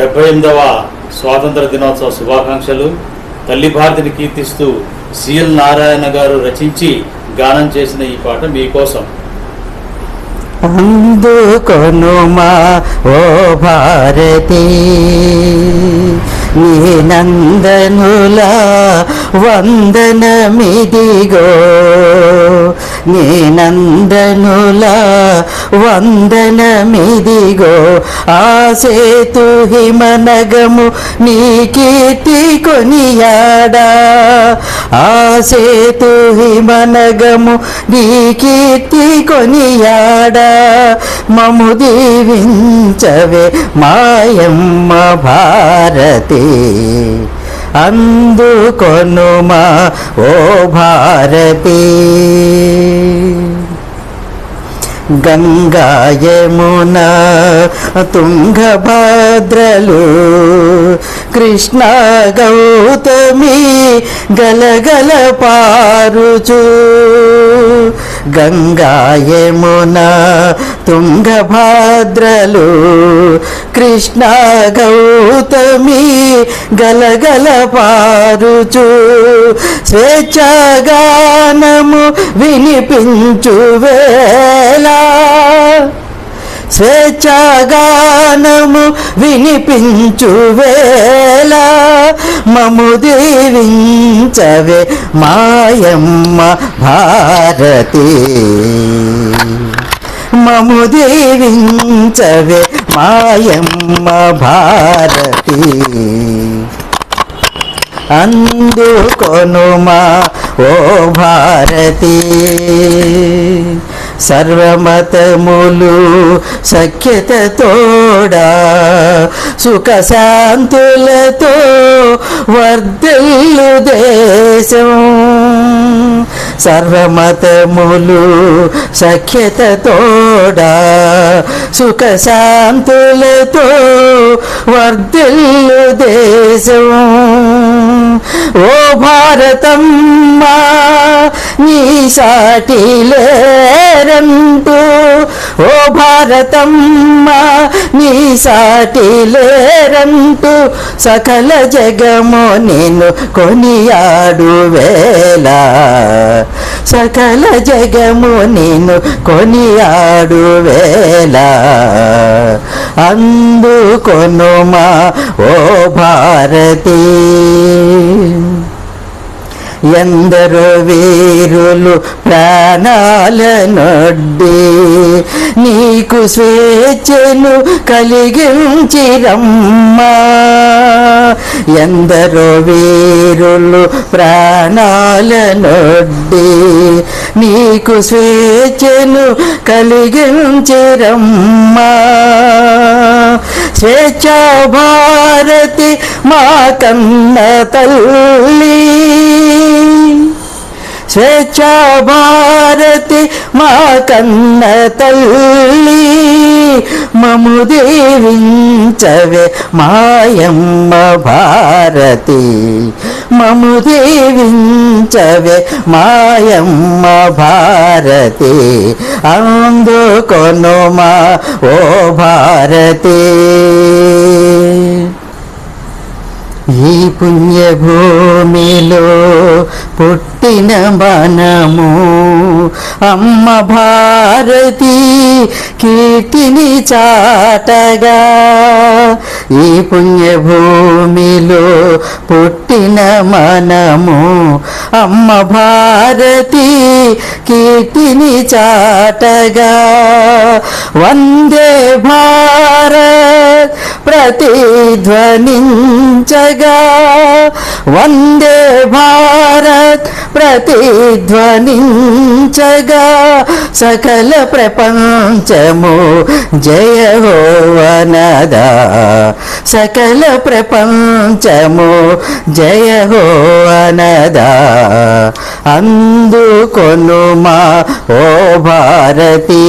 డెబ్బై ఎనిమిదవ స్వాతంత్ర దినోత్సవ శుభాకాంక్షలు. తల్లి భారతిని కీర్తిస్తూ సిఎల్ నారాయణ గారు రచించి గానం చేసిన ఈ పాట మీకోసం. అందుకొనుమా ఓ భారతి నీ నందనుల వందనమిదిగో నీ నందనుల వందనమిదిగో ఆ సేతు హిమనగము నీ కీర్తి కొనియాడా? ఆ సేతు హిమనగము నీ కీర్తి కొనియాడా? మము దీవించవే మాయమ్మ భారతి. అందుకొనుమా ఓ భారతీ. గంగా యమున తుంగభద్రలు కృష్ణ గౌతమి గలగల పారుచు. గంగా యమున తుంగభద్రలు కృష్ణ గౌతమి గలగల పారుచు స్వేచ్ఛగానము వినిపించు వేళ. స్వేచ్ఛాగానము వినిపించు వేళ మము దీవించవే మాయమ్మ భారతి. మము దీవించవే మాయమ్మ భారతి. అందుకొనుమా ఓ భారతీ. సర్వమతములు సఖ్యతతోడా సుఖ శాంతులతో వర్ధిల్లు దేశం. సర్వమతములు సఖ్యతతోడా సుఖ శాంతులతో వర్ధిల్లు దేశం. ఓ భారతమ్మా నీ సాటిలే లేరంటూ ఓ భారతమ్మ నీ సాటి లేరంటూ సకల జగము నేను కొనియాడు వేళ. సకల జగము నేను కొనియాడు వేళ. అందుకొనుమా ఓ భారతీ. ఎందరో వీరులు ప్రాణాలనొడ్డి నీకు స్వేచ్ఛను కలిగించి రమ్మా ఎందరో వీరులు ప్రాణాలనొడ్డి నీకు స్వేచ్ఛను కలిగించి రమ్మా చేచా భారతి మా కన్న తల్లి. చేచా భారతి మా కన్న తల్లి. మము దేవించవే మాయమ్మ భారతి. మము దీవించవే మాయమ్మ భారతి. అందుకొనుమా ఓ భారతి. ఈ పుణ్యభూమిలో పుట్టిన మనము అమ్మ భారతి కీర్తిని చాటగా ఈ పుణ్యభూమిలో పుట్టిన మనము అమ్మ భారతి కీర్తిని చాటగా. వందే భారత్ ప్రతిధ్వనించగా వందే భారత్ ప్రతిధ్వనించగా. సకల ప్రపంచము జయ హోవనదా సకల ప్రపంచము జయ హోవనదా అందుకొనుమా ఓ భారతీ.